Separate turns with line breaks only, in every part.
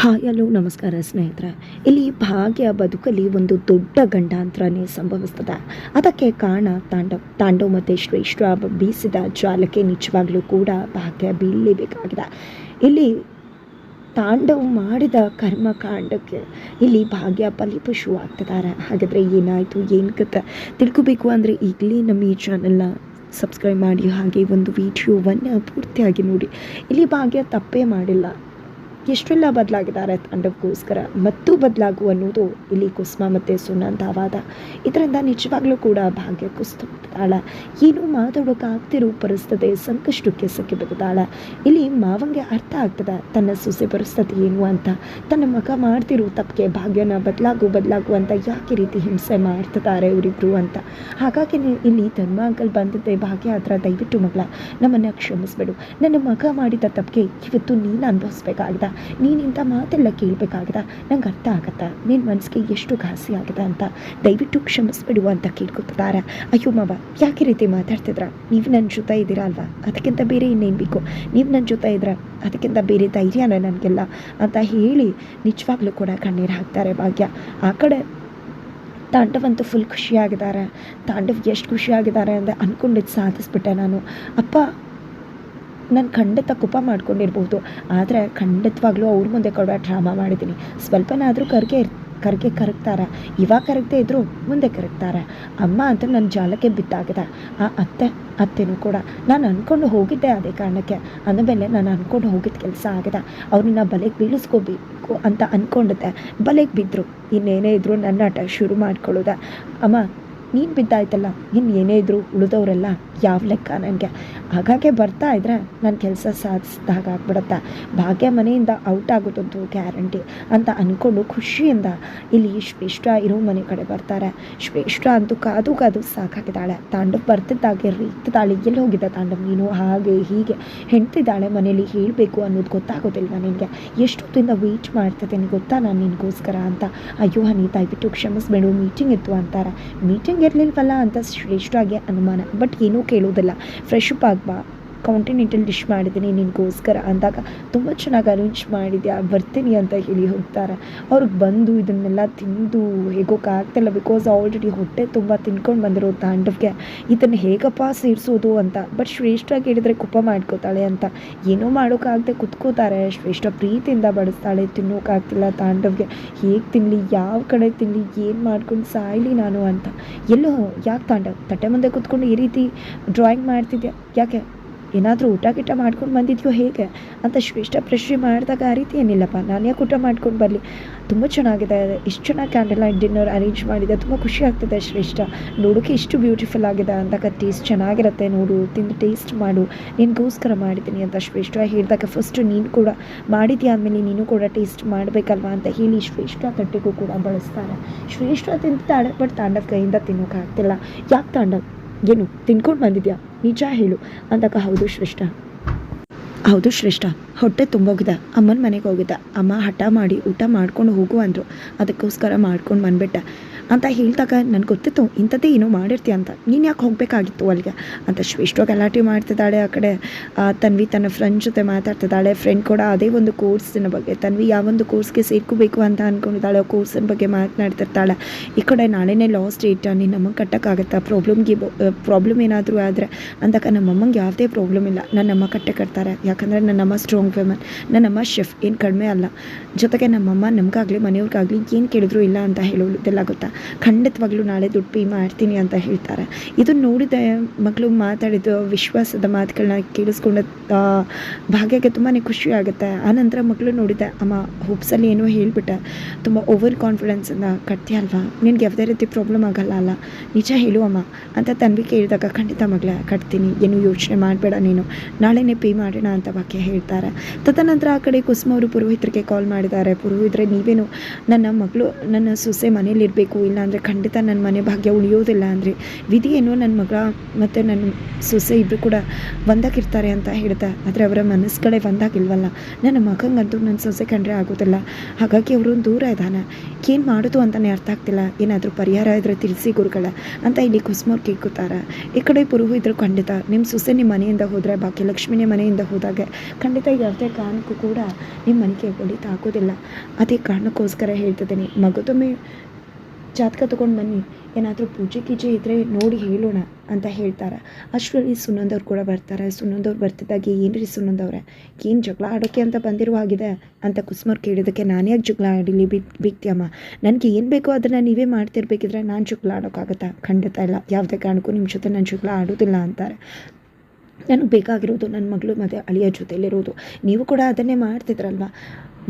Hi hello ನಮಸ್ಕಾರ ಸ್ನೇಹಿತರೆ. ಇಲ್ಲಿ ಭಾಗ್ಯ ಬದುಕಲ್ಲಿ ಒಂದು ದೊಡ್ಡ ಗಂಡಾಂತರನೇ ಸಂಭವಿಸ್ತದೆ. ಅದಕ್ಕೆ ಕಾರಣ ತಾಂಡವ್ ತಾಂಡವ್ ಮತ್ತು ಶ್ರೇಷ್ಠ ಬೀಸಿದ ಜಾಲಕ್ಕೆ ನಿಜವಾಗ್ಲೂ ಕೂಡ ಭಾಗ್ಯ ಬೀಳಲೇಬೇಕಾಗಿದೆ. ಇಲ್ಲಿ ತಾಂಡವ್ ಮಾಡಿದ ಕರ್ಮಕಾಂಡಕ್ಕೆ ಇಲ್ಲಿ ಭಾಗ್ಯ ಫಲಿಪಶು ಆಗ್ತಿದ್ದಾರೆ ಹಾಗಾದರೆ ಏನಾಯಿತು ಏನು ಕತೆ ತಿಳ್ಕೊಬೇಕು ಅಂದರೆ ಈಗಲೇ ನಮ್ಮ ಈ ಚಾನಲ್ನ ಸಬ್ಸ್ಕ್ರೈಬ್ ಮಾಡಿ. ಹಾಗೆ ಒಂದು ವಿಡಿಯೋವನ್ನು ಪೂರ್ತಿಯಾಗಿ ನೋಡಿ. ಇಲ್ಲಿ ಭಾಗ್ಯ ತಪ್ಪೇ ಮಾಡಿಲ್ಲ. ಎಷ್ಟೆಲ್ಲ ಬದಲಾಗಿದ್ದಾರೆ ತಂಡಕ್ಕೋಸ್ಕರ ಮತ್ತು ಬದಲಾಗು ಅನ್ನೋದು ಇಲ್ಲಿ ಕುಸುಮ ಮತ್ತು ಸುನಂದ ವಾದ. ಇದರಿಂದ ನಿಜವಾಗ್ಲೂ ಕೂಡ ಭಾಗ್ಯ ಕುಸ್ತು ಬಿಡ್ತಾಳೆ ಏನು ಮಾತಾಡೋಕ್ಕಾಗ್ತಿರೋ ಪರಿಸ್ಥಿತಿ ಸಂಕಷ್ಟಕ್ಕೆ ಸಿಕ್ಕಿ ಬಿದ್ದಾಳೆ ಇಲ್ಲಿ ಮಾವಂಗೆ ಅರ್ಥ ಆಗ್ತದೆ, ತನ್ನ ಸೊಸೆ ಪರಿಸ್ಥಿತಿ ಏನು ಅಂತ. ತನ್ನ ಮಗ ಮಾಡ್ತಿರೋ ತಪ್ಪಿಗೆ ಭಾಗ್ಯನ ಬದಲಾಗು ಬದಲಾಗು ಅಂತ ಯಾಕೆ ರೀತಿ ಹಿಂಸೆ ಮಾಡ್ತಿದ್ದಾರೆ ಇವರಿಬ್ರು ಅಂತ. ಹಾಗಾಗಿ ಇಲ್ಲಿ ಧರ್ಮ ಅಂಕಲ್ ಬಂದಿದ್ದೆ ಭಾಗ್ಯ ಹತ್ರ ದಯವಿಟ್ಟು ಮಗಳ, ನಮ್ಮನ್ನು ಕ್ಷಮಿಸ್ಬೇಡು. ನನ್ನ ಮಗ ಮಾಡಿದ ತಪ್ಪಿಗೆ ಇವತ್ತು ನೀನು ಅನುಭವಿಸ್ಬೇಕಾಗಿದೆ. ನೀನು ಇಂಥ ಮಾತೆಲ್ಲ ಕೇಳಬೇಕಾಗಿದೆ? ನಂಗೆ ಅರ್ಥ ಆಗತ್ತೆ. ನಿನ್ನ ಮನಸ್ಸಿಗೆ ಎಷ್ಟು ಘಾಸಿ ಆಗಿದೆ ಅಂತ. ದಯವಿಟ್ಟು ಕ್ಷಮಿಸ್ಬಿಡುವ ಅಂತ ಕೇಳ್ಕೊತಿದ್ದಾರೆ ಅಯ್ಯೋ ಮಾವ, ಯಾಕೆ ರೀತಿ ಮಾತಾಡ್ತಿದ್ರ? ನೀವು ನನ್ನ ಜೊತೆ ಇದ್ದೀರಾ ಅಲ್ವಾ? ಅದಕ್ಕಿಂತ ಬೇರೆ ಇನ್ನೇನು ಬೇಕು? ನೀವು ನನ್ನ ಜೊತೆ ಇದ್ರ, ಅದಕ್ಕಿಂತ ಬೇರೆ ಧೈರ್ಯನ ನನಗೆಲ್ಲ ಅಂತ ಹೇಳಿ ನಿಜವಾಗ್ಲೂ ಕೂಡ ಕಣ್ಣೀರು ಹಾಕ್ತಾರೆ ಭಾಗ್ಯ. ಆ ಕಡೆ ತಾಂಡವಂತೂ ಫುಲ್ ಖುಷಿಯಾಗಿದ್ದಾರೆ ತಾಂಡವ್ ಎಷ್ಟು ಖುಷಿಯಾಗಿದ್ದಾರೆ ಅಂದರೆ ಅಂದ್ಕೊಂಡಿದ್ದು ಸಾಧಿಸ್ಬಿಟ್ಟೆ ನಾನು. ಅಪ್ಪ ನಾನು ಖಂಡಿತ ಕುಪ ಮಾಡ್ಕೊಂಡಿರ್ಬೋದು. ಆದರೆ ಖಂಡಿತವಾಗ್ಲೂ ಅವ್ರ ಮುಂದೆ ಕೊಡೋ ಡ್ರಾಮಾ ಮಾಡಿದ್ದೀನಿ ಸ್ವಲ್ಪನಾದರೂ ಕರ್ಗೆ ಇರ್, ಕರ್ಗೆ ಕರಗ್ತಾರೆ. ಇವಾಗ ಕರಗದೆ ಇದ್ದರೂ ಮುಂದೆ ಕರಗ್ತಾರೆ. ಅಮ್ಮ ಅಂತ ನನ್ನ ಜಾಲಕ್ಕೆ ಬಿದ್ದಾಗಿದೆ. ಆ ಅತ್ತೆ, ಅತ್ತೆನೂ ಕೂಡ. ನಾನು ಅಂದ್ಕೊಂಡು ಹೋಗಿದ್ದೆ ಅದೇ ಕಾರಣಕ್ಕೆ. ಅಂದಮೇಲೆ ನಾನು ಅಂದ್ಕೊಂಡು ಹೋಗಿದ್ದ ಕೆಲಸ ಆಗಿದೆ. ಅವ್ರನ್ನ ಬಲೆಗೆ ಬೀಳಿಸ್ಕೋಬೇಕು ಅಂತ ಅಂದ್ಕೊಂಡಿದ್ದೆ ಬಲೆಗೆ ಬಿದ್ದರು ಇನ್ನೇನೇ ಇದ್ದರೂ ನನ್ನ ಆಟ ಶುರು ಮಾಡ್ಕೊಳ್ಳೋದ. ಅಮ್ಮ ನೀನು ಬಿದ್ದಾಯ್ತಲ್ಲ ಇನ್ನು ಏನೇ ಇದ್ರು ಉಳಿದವರೆಲ್ಲ ಯಾವ ಲೆಕ್ಕ ನನಗೆ? ಹಾಗಾಗಿ ಬರ್ತಾ ಇದ್ರೆ ನನ್ನ ಕೆಲಸ ಸಾಧಿಸಿದಾಗ ಆಗ್ಬಿಡುತ್ತೆ. ಭಾಗ್ಯ ಮನೆಯಿಂದ ಔಟ್ ಆಗೋದಂತೂ ಗ್ಯಾರಂಟಿ ಅಂತ ಅಂದ್ಕೊಂಡು ಖುಷಿಯಿಂದ ಇಲ್ಲಿ ಶ್ರೇಷ್ಠ ಇರೋ ಮನೆ ಕಡೆ ಬರ್ತಾರೆ. ಶ್ರೇಷ್ಠ ಅಂತೂ ಕಾದು ಕಾದು ಸಾಕಾಗಿದ್ದಾಳೆ. ತಾಂಡವ್ ಬರ್ತಿದ್ದಾಗೆ ರೀತಿದ್ದಾಳೆ ಎಲ್ಲಿ ಹೋಗಿದ್ದ ತಾಂಡವ್ ನೀನು? ಹಾಗೆ ಹೀಗೆ ಹೆಣ್ತಿದ್ದಾಳೆ ಮನೇಲಿ ಹೇಳಬೇಕು ಅನ್ನೋದು ಗೊತ್ತಾಗೋದಿಲ್ವ ನಿನಗೆ? ಎಷ್ಟೊತ್ತಿಂದ ವೆಯ್ಟ್ ಮಾಡ್ತಿದ್ದೀನಿ ಗೊತ್ತಾ ನಾನು ನಿನಗೋಸ್ಕರ ಅಂತ? ಅಯ್ಯೋ ಹನಿ ದಯವಿಟ್ಟು ಕ್ಷಮಿಸ್ಬೇಡು ಮೀಟಿಂಗ್ ಇತ್ತು ಅಂತಾರೆ. ಮೀಟಿಂಗ್ ಇರಲಿಲ್ವಲ್ಲ ಅಂತ ಶ್ರೇಷ್ಠವಾಗಿ ಅನುಮಾನ. ಬಟ್ ಏನೂ ಕೇಳೋದಿಲ್ಲ. ಫ್ರೆಶ್ ಅಪ್ ಆಗ್ಬಾ. ಕಾಂಟಿನೆಂಟಲ್ ಡಿಶ್ ಮಾಡಿದ್ದೀನಿ, ನಿನಗೋಸ್ಕರ ಅಂದಾಗ ತುಂಬ ಚೆನ್ನಾಗಿ ಅರೇಂಜ್ ಮಾಡಿದ್ಯಾ, ಬರ್ತೀನಿ ಅಂತ ಹೇಳಿ ಹೋಗ್ತಾರೆ. ಅವ್ರಿಗೆ ಬಂದು ಇದನ್ನೆಲ್ಲ ತಿಂದು ಹೇಗೋಕ್ಕಾಗ್ತಿಲ್ಲ ಬಿಕಾಸ್ ಆಲ್ರೆಡಿ ಹೊಟ್ಟೆ ತುಂಬ ತಿನ್ಕೊಂಡು ಬಂದಿರೋ ತಾಂಡವ್ಗೆ, ಇದನ್ನು ಹೇಗಪ್ಪ ಸೇರಿಸೋದು ಅಂತ? ಬಟ್ ಶ್ರೇಷ್ಠ ಕೇಳಿದರೆ ಕುಪ್ಪ ಮಾಡ್ಕೋತಾಳೆ ಅಂತ. ಏನೋ ಮಾಡೋಕ್ಕಾಗದೆ ಕುತ್ಕೋತಾರೆ. ಶ್ರೇಷ್ಠ ಪ್ರೀತಿಯಿಂದ ಬಡಿಸ್ತಾಳೆ ತಿನ್ನೋಕ್ಕಾಗ್ತಿಲ್ಲ ತಾಂಡವ್ಗೆ. ಹೇಗೆ ತಿನ್ನಲಿ ಯಾವ ಕಡೆ ತಿನ್ನಲಿ ಏನು ಮಾಡ್ಕೊಂಡು ಸಾಯಲಿ ನಾನು ಅಂತ. ಎಲ್ಲೋ ಯಾಕೆ ತಾಂಡವ್, ತಟ್ಟೆ ಮುಂದೆ ಕುತ್ಕೊಂಡು ಈ ರೀತಿ ಡ್ರಾಯಿಂಗ್ ಮಾಡ್ತಿದ್ಯಾ? ಯಾಕೆ? ಏನಾದರೂ ಊಟ ಗೀಟ ಮಾಡ್ಕೊಂಡು ಬಂದಿದ್ಯೋ ಹೇಗೆ? ಅಂತ ಶ್ರೇಷ್ಠ ಪ್ರಶ್ನೆ ಮಾಡಿದಾಗ ಆ ರೀತಿ ಏನಿಲ್ಲಪ್ಪ, ನಾನು ಯಾಕೆ ಊಟ ಮಾಡ್ಕೊಂಡು ಬರಲಿ? ತುಂಬ ಚೆನ್ನಾಗಿದೆ, ಇಷ್ಟು ಚೆನ್ನಾಗಿ ಕ್ಯಾಂಡಲ್ ಲೈಟ್ ಡಿನ್ನರ್ ಅರೇಂಜ್ ಮಾಡಿದೆ, ತುಂಬ ಖುಷಿ ಆಗ್ತಿದೆ ಶ್ರೇಷ್ಠ. ನೋಡೋಕ್ಕೆ ಇಷ್ಟು ಬ್ಯೂಟಿಫುಲ್ ಆಗಿದೆ ಅಂದಾಗ ಟೇಸ್ಟ್ ಚೆನ್ನಾಗಿರುತ್ತೆ ನೋಡು, ತಿಂದು ಟೇಸ್ಟ್ ಮಾಡು, ನಿನಗೋಸ್ಕರ ಮಾಡಿದ್ದೀನಿ ಅಂತ ಶ್ರೇಷ್ಠ ಹೇಳಿದಾಗ ಫಸ್ಟ್ ನೀನು ಕೂಡ ಮಾಡಿದ್ಯಾ ಆದಮೇಲೆ ನೀನು ಕೂಡ ಟೇಸ್ಟ್ ಮಾಡಬೇಕಲ್ವಾ ಅಂತ ಹೇಳಿ ಶ್ರೇಷ್ಠ ತಟ್ಟೆಗೂ ಕೂಡ ಬಳಸ್ತಾರೆ. ಶ್ರೇಷ್ಠ ತಿಂತಾಳೆ ಬಟ್ ತಾಂಡವ್ ಕೈಯಿಂದ ತಿನ್ನೋಕ್ಕಾಗ್ತಿಲ್ಲ ಯಾಕೆ ತಾಂಡ ಏನು, ತಿನ್ಕೊಂಡು ಬಂದಿದ್ಯಾ? ನಿಜ ಹೇಳು. ಅಂದಾಗ ಹೌದು ಶ್ರೇಷ್ಠ. ಹೌದು ಶ್ರೇಷ್ಠ. ಹೊಟ್ಟೆ ತುಂಬೋಗಿದ್ದ ಅಮ್ಮನ ಮನೆಗೆ ಹೋಗಿದ್ದ. ಅಮ್ಮ ಹಠ ಮಾಡಿ ಊಟ ಮಾಡ್ಕೊಂಡು ಹೋಗು ಅಂದರು. ಅದಕ್ಕೋಸ್ಕರ ಮಾಡ್ಕೊಂಡು ಬಂದ್ಬಿಟ್ಟೆ. ಅಂತ ಹೇಳಿದಾಗ ನನಗೆ ಗೊತ್ತಿತ್ತು, ಇಂಥದ್ದೇ ಏನೋ ಮಾಡಿರ್ತೀಯ ಅಂತ. ನೀನು ಯಾಕೆ ಹೋಗಬೇಕಾಗಿತ್ತು ಅಲ್ಲಿಗೆ? ಅಂತ ಶ್ರೇಷ್ಠ ಗಲಾಟೆ ಮಾಡ್ತಿದ್ದಾಳೆ ಆ ಕಡೆ. ತನ್ವಿ ತನ್ನ ಫ್ರೆಂಡ್ ಜೊತೆ ಮಾತಾಡ್ತಿದ್ದಾಳೆ. ಫ್ರೆಂಡ್ ಕೂಡ ಅದೇ ಒಂದು ಕೋರ್ಸಿನ ಬಗ್ಗೆ, ತನ್ವಿ ಯಾವೊಂದು ಕೋರ್ಸ್ಗೆ ಸೇರ್ಕೋಬೇಕು ಅಂತ ಅಂದ್ಕೊಂಡಿದ್ದಾಳೆ ಆ ಕೋರ್ಸಿನ ಬಗ್ಗೆ ಮಾತನಾಡ್ತಿರ್ತಾಳೆ. ಈ ಕಡೆ ನಾಳೆನೇ ಲಾಸ್ಟ್ ಡೇಟ್ ನೀನು ನಮಗೆ ಕಟ್ಟೋಕ್ಕಾಗತ್ತಾ? ಪ್ರಾಬ್ಲಮ್ಗೆ ಪ್ರಾಬ್ಲಮ್ ಏನಾದರೂ ಆದರೆ, ಅಂದಾಗ ನಮ್ಮಮ್ಮಂಗೆ ಯಾವುದೇ ಪ್ರಾಬ್ಲಮ್ ಇಲ್ಲ. ನನ್ನಮ್ಮ ಕಟ್ಟೆ ಕಟ್ತಾರೆ. ಯಾಕಂದರೆ ನನ್ನಮ್ಮ ಸ್ಟ್ರಾಂಗ್ ಫೆಮನ್ ನನ್ನ ಅಮ್ಮ ಶೆಫ್ ಏನು ಕಡಿಮೆ ಅಲ್ಲ. ಜೊತೆಗೆ ನಮ್ಮಮ್ಮ ನಮಗಾಗಲಿ, ಮನೆಯವ್ರಿಗಾಗಲಿ ಏನು ಕೇಳಿದ್ರು ಇಲ್ಲ ಅಂತ ಹೇಳೋದೆಲ್ಲ ಗೊತ್ತಾ? ಖಂಡಿತವಾಗ್ಲೂ ನಾಳೆ ದುಡ್ಡು ಪೇ ಮಾಡ್ತೀನಿ ಅಂತ ಹೇಳ್ತಾರೆ. ಇದು ನೋಡಿದ ಮಗಳು ಮಾತಾಡಿದ ವಿಶ್ವಾಸದ ಮಾತುಗಳನ್ನ ಕೇಳಿಸ್ಕೊಂಡ ಭಾಗ್ಯಕ್ಕೆ ತುಂಬಾ ಖುಷಿ ಆಗುತ್ತೆ. ಆನಂತರ ಮಗಳು ನೋಡಿದೆ, ಅಮ್ಮ ಹೋಪ್ಸಲ್ಲಿ ಏನೋ ಹೇಳಿಬಿಟ್ಟೆ. ತುಂಬ ಓವರ್ ಕಾನ್ಫಿಡೆನ್ಸನ್ನು ಕಟ್ತೀಯ ಅಲ್ವಾ? ನಿನಗೆ ಯಾವುದೇ ರೀತಿ ಪ್ರಾಬ್ಲಮ್ ಆಗಲ್ಲ ಅಲ್ಲ. ನಿಜ ಹೇಳು ಅಮ್ಮ. ಅಂತ ತನ್ವಿ ಕೇಳಿದಾಗ ಖಂಡಿತ ಮಗಳೇ, ಕಟ್ತೀನಿ. ಏನು ಯೋಚನೆ ಮಾಡಬೇಡ ನೀನು. ನಾಳೆನೇ ಪೇ ಮಾಡೋಣ ಅಂತ ವಾಕ್ಯ ಹೇಳ್ತಾರೆ. ತದನಂತರ ಆ ಕಡೆ ಕುಸುಮ ಅವರು ಪುರೋಹಿತರಿಗೆ ಕಾಲ್ ಮಾಡಿದ್ದಾರೆ. ಪುರೋಹಿತರೆ, ನೀವೇನು ನನ್ನ ಮಗಳು, ನನ್ನ ಸೊಸೆ ಮನೇಲಿರಬೇಕು ಇಲ್ಲಾಂದರೆ ಖಂಡಿತ ನನ್ನ ಮನೆ ಭಾಗ್ಯ ಉಳಿಯೋದಿಲ್ಲ ಅಂದರೆ. ವಿಧಿ ಏನೋ ನನ್ನ ಮಗ ಮತ್ತು ನನ್ನ ಸೊಸೆ ಇಬ್ಬರು ಕೂಡ ಒಂದಾಗಿರ್ತಾರೆ ಅಂತ ಹೇಳ್ದೆ ಆದರೆ ಅವರ ಮನಸ್ಸುಗಳೇ ಒಂದಾಗಿಲ್ವಲ್ಲ. ನನ್ನ ಮಗಂಗಂತೂ ನನ್ನ ಸೊಸೆ ಕಂಡ್ರೆ ಆಗೋದಿಲ್ಲ. ಹಾಗಾಗಿ ಅವರು ದೂರ ಇದ್ದಾನೆ ಏನು ಮಾಡೋದು ಅಂತಲೇ ಅರ್ಥ ಆಗ್ತಿಲ್ಲ. ಏನಾದರೂ ಪರಿಹಾರ ಇದ್ರೆ ತಿಳಿಸಿ ಗುರುಗಳ ಅಂತ ಇಲ್ಲಿ ಕುಸ್ಮೋರ್ ಕೇಳ್ಕೊತಾರೆ. ಈ ಕಡೆ ಪುರೋಹಿತರು ಖಂಡಿತ. ನಿಮ್ಮ ಸೊಸೆ ನಿಮ್ಮ ಮನೆಯಿಂದ ಹೋದರೆ ಭಾಗ್ಯಲಕ್ಷ್ಮಿನೇ ಮನೆಯಿಂದ ಹೋದಾಗ ಖಂಡಿತ ಯಾವುದೇ ಕಾರಣಕ್ಕೂ ಕೂಡ ನಿಮ್ಮ ಮನೆಗೆ ಒಳಿತಾಗೋದಿಲ್ಲ. ಅದೇ ಕಾರಣಕ್ಕೋಸ್ಕರ ಹೇಳ್ತಿದ್ದೀನಿ. ಮಗದೊಮ್ಮೆ ಜಾತಕ ತೊಗೊಂಡು ಬನ್ನಿ. ಏನಾದರೂ ಪೂಜೆ ಗೀಜೆ ಇದ್ದರೆ ನೋಡಿ ಹೇಳೋಣ ಅಂತ ಹೇಳ್ತಾರೆ. ಅಷ್ಟರಲ್ಲಿ ಸುನಂದವ್ರು ಕೂಡ ಬರ್ತಾರೆ. ಸುನಂದವ್ರು ಬರ್ತಿದ್ದಾಗ ಏನು ರೀ ಸುನಂದವ್ರೆ ಏನು ಜಗಳ ಆಡೋಕ್ಕೆ ಅಂತ ಬಂದಿರೋ ಆಗಿದೆ ಅಂತ ಕುಸ್ಮರ್ ಕೇಳಿದ್ದಕ್ಕೆ ನಾನು ಯಾಕೆ ಜಗಳ ಆಡಿಲಿ ಬಿಕ್ ಬಿಕ್ತಿಯಮ್ಮ ನನಗೆ ಏನು ಬೇಕೋ ಅದನ್ನು ನೀವೇ ಮಾಡ್ತಿರ್ಬೇಕಿದ್ರೆ ನಾನು ಜಗಳ ಆಡೋಕ್ಕಾಗತ್ತಾ ಖಂಡಿತ ಇಲ್ಲ. ಯಾವುದೇ ಕಾರಣಕ್ಕೂ ನಿಮ್ಮ ಜೊತೆ ನಾನು ಜಗಳ ಆಡೋದಿಲ್ಲ ಅಂತಾರೆ. ನನಗೆ ಬೇಕಾಗಿರೋದು ನನ್ನ ಮಗಳು ಮತ್ತು ಅಳಿಯ ಜೊತೆಲಿರೋದು. ನೀವು ಕೂಡ ಅದನ್ನೇ ಮಾಡ್ತಿದ್ರಲ್ವ?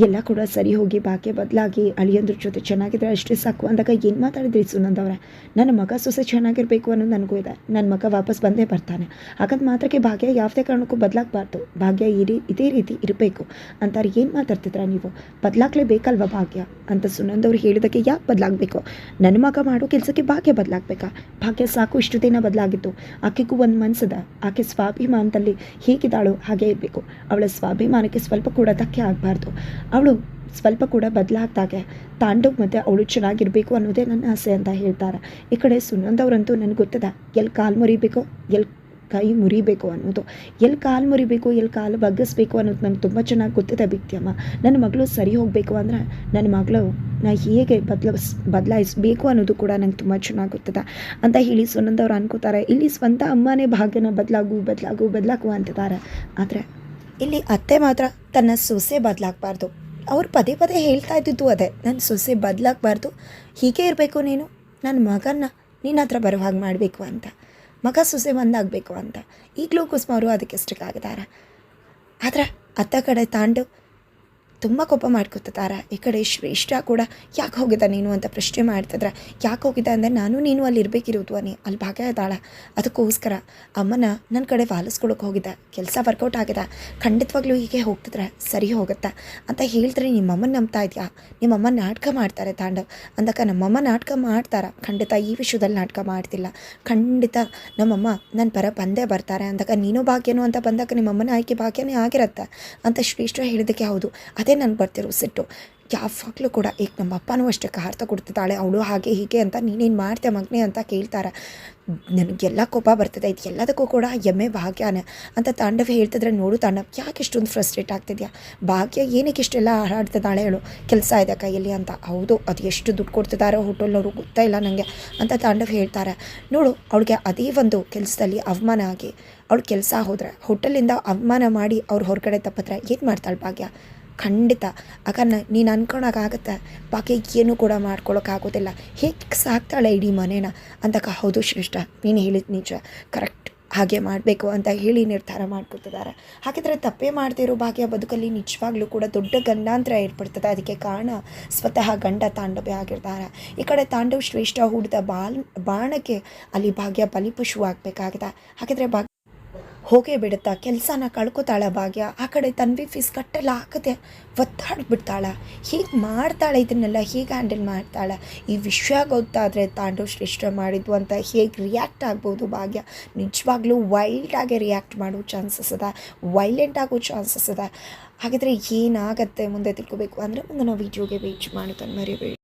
ಎಲ್ಲ ಕೂಡ ಸರಿ ಹೋಗಿ ಬಾಕೆ ಬದಲಾಗಿ ಅಳಿಯಂದ್ರ ಜೊತೆ ಚೆನ್ನಾಗಿದ್ರೆ ಅಷ್ಟೇ ಸಾಕು ಅಂದಾಗ ಏನು ಮಾತಾಡಿದ್ರಿ ಸುನಂದವ್ರೆ ನನ್ನ ಮಗ ಸೊಸೆ ಚೆನ್ನಾಗಿರಬೇಕು ಅನ್ನೋದು ನನಗೂ ಇದೆ. ನನ್ನ ಮಗ ವಾಪಸ್ ಬಂದೇ ಬರ್ತಾನೆ. ಹಾಗಂತ ಮಾತ್ರಕ್ಕೆ ಭಾಗ್ಯ ಯಾವುದೇ ಕಾರಣಕ್ಕೂ ಬದಲಾಗಬಾರ್ದು. ಭಾಗ್ಯ ಈ ರೀ ಇದೇ ರೀತಿ ಇರಬೇಕು. ಅಂತಾರೆ ಏನು ಮಾತಾಡ್ತಿದ್ರ ನೀವು? ಬದಲಾಗಲೇಬೇಕಲ್ವ ಭಾಗ್ಯ? ಅಂತ ಸುನಂದವ್ರು ಹೇಳಿದಕ್ಕೆ ಯಾಕೆ ಬದಲಾಗಬೇಕು? ನನ್ನ ಮಗ ಮಾಡೋ ಕೆಲಸಕ್ಕೆ ಭಾಗ್ಯ ಬದಲಾಗಬೇಕಾ? ಭಾಗ್ಯ ಸಾಕು ಇಷ್ಟು ದಿನ ಬದಲಾಗಿತ್ತು ಆಕೆಗೂ ಒಂದು ಮನಸ್ಸದ ಆಕೆ ಸ್ವಾಭಿಮಾನದಲ್ಲಿ ಹೇಗಿದ್ದಾಳೋ ಹಾಗೆ ಇರಬೇಕು. ಅವಳ ಸ್ವಾಭಿಮಾನಕ್ಕೆ ಸ್ವಲ್ಪ ಕೂಡ ಧಕ್ಕೆ ಆಗಬಾರ್ದು. ಅವಳು ಸ್ವಲ್ಪ ಕೂಡ ಬದಲಾಗ್ದಾಗೆ ತಾಂಡವ್ ಮತ್ತು ಅವಳು ಚೆನ್ನಾಗಿರಬೇಕು ಅನ್ನೋದೇ ನನ್ನ ಆಸೆ ಅಂತ ಹೇಳ್ತಾರೆ. ಈ ಕಡೆ ಸುನಂದವ್ರಂತೂ ನನಗೆ ಗೊತ್ತದ ಎಲ್ಲಿ ಕಾಲು ಮುರಿಬೇಕೋ ಎಲ್ಲಿ ಕೈ ಮುರಿಬೇಕು ಅನ್ನೋದು. ಎಲ್ಲಿ ಕಾಲು ಮುರಿಬೇಕು ಎಲ್ಲಿ ಕಾಲು ಬಗ್ಗಿಸ್ಬೇಕು ಅನ್ನೋದು ನಂಗೆ ತುಂಬ ಚೆನ್ನಾಗಿ ಗೊತ್ತಿದೆ ಬಿಕ್ತಿಯಮ್ಮ. ನನ್ನ ಮಗಳು ಸರಿ ಹೋಗಬೇಕು ಅಂದರೆ ನನ್ನ ಮಗಳು ನಾ ಹೇಗೆ ಬದಲಾಯಿಸ್ ಬದಲಾಯಿಸ್ಬೇಕು ಅನ್ನೋದು ಕೂಡ ನಂಗೆ ತುಂಬ ಚೆನ್ನಾಗಿ ಗೊತ್ತದೆ. ಅಂತ ಹೇಳಿ ಸುನಂದವ್ರು ಅನ್ಕೋತಾರೆ, ಇಲ್ಲಿ ಸ್ವಂತ ಅಮ್ಮನೇ ಭಾಗ್ಯನ ಬದಲಾಗು ಬದಲಾಗು ಬದಲಾಗು ಅಂತಿದ್ದಾರೆ ಆದರೆ ಇಲ್ಲಿ ಅತ್ತೆ ಮಾತ್ರ ತನ್ನ ಸೊಸೆ ಬದಲಾಗಬಾರ್ದು. ಅವ್ರು ಪದೇ ಪದೇ ಹೇಳ್ತಾ ಇದ್ದಿದ್ದು ಅದೇ. ನನ್ನ ಸೊಸೆ ಬದಲಾಗಬಾರ್ದು. ಹೀಗೆ ಇರಬೇಕು ನೀನು. ನನ್ನ ಮಗನ್ನ ನಿನ್ನ ಹತ್ರ ಬರೋ ಹಾಗೆ ಮಾಡಬೇಕು ಅಂತ. ಮಗ ಸೊಸೆ ಒಂದಾಗಬೇಕು ಅಂತ. ಈಗಲೂ ಕುಸುಮ ಅವರು ಅದಕ್ಕೆ ಇಷ್ಟಕ್ಕಾಗಿದ್ದಾರೆ ಆದರೆ ಅತ್ತ ಕಡೆ ತಾಂಡು ತುಂಬ ಕೋಪ ಮಾಡ್ಕೊತಿದ್ದಾರೆ. ಈ ಕಡೆ ಶ್ರೇಷ್ಠ ಕೂಡ ಯಾಕೆ ಹೋಗಿದ್ದ ನೀನು ಅಂತ ಪ್ರಶ್ನೆ ಮಾಡ್ತಿದ್ರೆ, ಯಾಕೆ ಹೋಗಿದ್ದ ಅಂದರೆ ನಾನು ನೀನು ಅಲ್ಲಿ ಇರಬೇಕಿರೋದು ಅನಿ ಅಲ್ಲಿ ಭಾಗ ಇದ್ದಾಳೆ. ಅದಕ್ಕೋಸ್ಕರ ಅಮ್ಮನ ನನ್ನ ಕಡೆ ವಾಲಿಸ್ಕೊಳಕ್ಕೆ ಹೋಗಿದ್ದೆ. ಕೆಲಸ ವರ್ಕೌಟ್ ಆಗಿದೆ. ಖಂಡಿತವಾಗ್ಲೂ ಹೀಗೆ ಹೋಗ್ತಿದ್ರೆ ಸರಿ ಹೋಗುತ್ತೆ? ಅಂತ ಹೇಳಿದ್ರೆ ನಿಮ್ಮಮ್ಮನ ನಂಬ್ತಾ ಇದೆಯಾ? ನಿಮ್ಮಮ್ಮ ನಾಟಕ ಮಾಡ್ತಾರೆ ತಾಂಡವ್. ಅಂದಕ್ಕ ನಮ್ಮಮ್ಮ ನಾಟಕ ಮಾಡ್ತಾರೆ. ಖಂಡಿತ ಈ ವಿಷಯದಲ್ಲಿ ನಾಟಕ ಮಾಡ್ತಿಲ್ಲ. ಖಂಡಿತ ನಮ್ಮಮ್ಮ ನನ್ನ ಪರ ಬಂದೇ ಬರ್ತಾರೆ. ಅಂದಾಗ ನೀನು ಭಾಗ್ಯನು ಅಂತ ಬಂದಾಗ ನಿಮ್ಮಮ್ಮನ ಆಯ್ಕೆ ಭಾಗ್ಯನೇ ಆಗಿರತ್ತೆ. ಅಂತ ಶ್ರೇಷ್ಠ ಹೇಳಿದಕ್ಕೆ ಹೌದು. ಅದೇ ನನಗೆ ಬರ್ತಿರೋ ಸಿಟ್ಟು ಯಾವಾಗಲೂ ಕೂಡ ಈಗ ನಮ್ಮ ಅಪ್ಪನೂ ಅಷ್ಟೇ ಕಾರ್ತ ಕೊಡ್ತಿದ್ದಾಳೆ, ಅವಳು ಹಾಗೆ ಹೀಗೆ ಅಂತ ನೀನೇನು ಮಾಡ್ತೆ ಮಗ್ನೆ ಅಂತ ಕೇಳ್ತಾರೆ. ನನಗೆಲ್ಲ ಕೋಪ ಬರ್ತದೆ ಇದು ಎಲ್ಲದಕ್ಕೂ ಕೂಡ ಎಮ್ಮೆ ಭಾಗ್ಯನೇ ಅಂತ ತಾಂಡವ್ ಹೇಳ್ತಿದ್ರೆ ನೋಡು ತಾಂಡವ್, ಯಾಕೆ ಇಷ್ಟೊಂದು ಫ್ರಸ್ಟ್ರೇಟ್ ಆಗ್ತಿದ್ಯಾ? ಭಾಗ್ಯ ಏನಕ್ಕೆ ಇಷ್ಟೆಲ್ಲ ಹಾರಾಡ್ತಿದ್ದಾಳೆ ಹೇಳು, ಕೆಲಸ ಇದೆ ಕೈಯಲ್ಲಿ ಅಂತ. ಹೌದು, ಅದು ಎಷ್ಟು ದುಡ್ಡು ಕೊಡ್ತಿದ್ದಾರೋ ಹೋಟೆಲ್ನವರು ಗೊತ್ತಾ ಇಲ್ಲ ನನಗೆ ಅಂತ ತಾಂಡವ್ ಹೇಳ್ತಾರೆ. ನೋಡು, ಅವಳಿಗೆ ಅದೇ ಒಂದು ಕೆಲಸದಲ್ಲಿ ಅವಮಾನ ಆಗಿ, ಅವಳು ಕೆಲಸ ಹೋದರೆ, ಹೋಟೆಲಿಂದ ಅವಮಾನ ಮಾಡಿ ಅವ್ರು ಹೊರಗಡೆ ತಪ್ಪಿದ್ರೆ ಏನು ಮಾಡ್ತಾಳೆ ಭಾಗ್ಯ? ಖಂಡಿತ. ಆಗ ನೀನು ಅನ್ಕೊಳಕ್ಕಾಗತ್ತೆ ಬಾಕಿ ಏನೂ ಕೂಡ ಮಾಡ್ಕೊಳಕ್ಕಾಗೋದಿಲ್ಲ. ಹೇಗೆ ಸಾಕ್ತಾಳೆ ಇಡೀ ಮನೇನ? ಅಂತಕ್ಕ ಹೌದು ಶ್ರೇಷ್ಠ. ನೀನು ಹೇಳಿದ ನಿಜ. ಕರೆಕ್ಟ್ ಹಾಗೆ ಮಾಡಬೇಕು ಅಂತ ಹೇಳಿ ನಿರ್ಧಾರ ಮಾಡ್ಕೊತಿದ್ದಾರೆ. ಹಾಗಿದ್ರೆ ತಪ್ಪೇ ಮಾಡ್ತಿರೋ ಭಾಗ್ಯ ಬದುಕಲ್ಲಿ ನಿಜವಾಗ್ಲೂ ಕೂಡ ದೊಡ್ಡ ಗಂಡಾಂತರ ಏರ್ಪಡ್ತದೆ. ಅದಕ್ಕೆ ಕಾರಣ ಸ್ವತಃ ಗಂಡ ತಾಂಡವೇ ಆಗಿರ್ತಾರೆ. ಈ ಕಡೆ ತಾಂಡವ್ ಶ್ರೇಷ್ಠ ಹೂಡಿದ ಬಾಲ್, ಬಾಣಕ್ಕೆ ಅಲ್ಲಿ ಭಾಗ್ಯ ಬಲಿಪಶು ಆಗಬೇಕಾಗಿದೆ ಹಾಗಿದ್ರೆ ಭಾಗ್ಯ ಹೋಗೇ ಬಿಡುತ್ತಾ, ಕೆಲಸನ ಕಳ್ಕೊತಾಳ ಭಾಗ್ಯ. ಆ ಕಡೆ ತನ್ವಿ ಫೀಸ್ ಕಟ್ಟಲ್ಲ ಹಾಕದೆ ಒತ್ತಾಡ್ಬಿಡ್ತಾಳ ಹೀಗೆ ಮಾಡ್ತಾಳೆ ಇದನ್ನೆಲ್ಲ? ಹೇಗೆ ಹ್ಯಾಂಡಲ್ ಮಾಡ್ತಾಳೆ? ಈ ವಿಷಯ ಗೊತ್ತಾದರೆ ತಾಂಡು ಶ್ರೇಷ್ಠ ಮಾಡಿದ್ವು ಅಂತ ಹೇಗೆ ರಿಯಾಕ್ಟ್ ಆಗ್ಬೋದು ಭಾಗ್ಯ? ನಿಜವಾಗ್ಲೂ ವೈಲ್ಡಾಗಿ ರಿಯಾಕ್ಟ್ ಮಾಡೋ ಚಾನ್ಸಸ್ ಅದ. ವೈಲೆಂಟ್ ಆಗೋ ಚಾನ್ಸಸ್ ಅದ. ಹಾಗಿದ್ರೆ ಏನಾಗತ್ತೆ ಮುಂದೆ ತಿಳ್ಕೊಬೇಕು. ಅಂದರೆ ಮುಂದೆ ನಾವು ವಿಡಿಯೋಗೆ ವೇಚ್ ಮಾಡೋದನ್ನು ಮರಿಬೇಡಿ.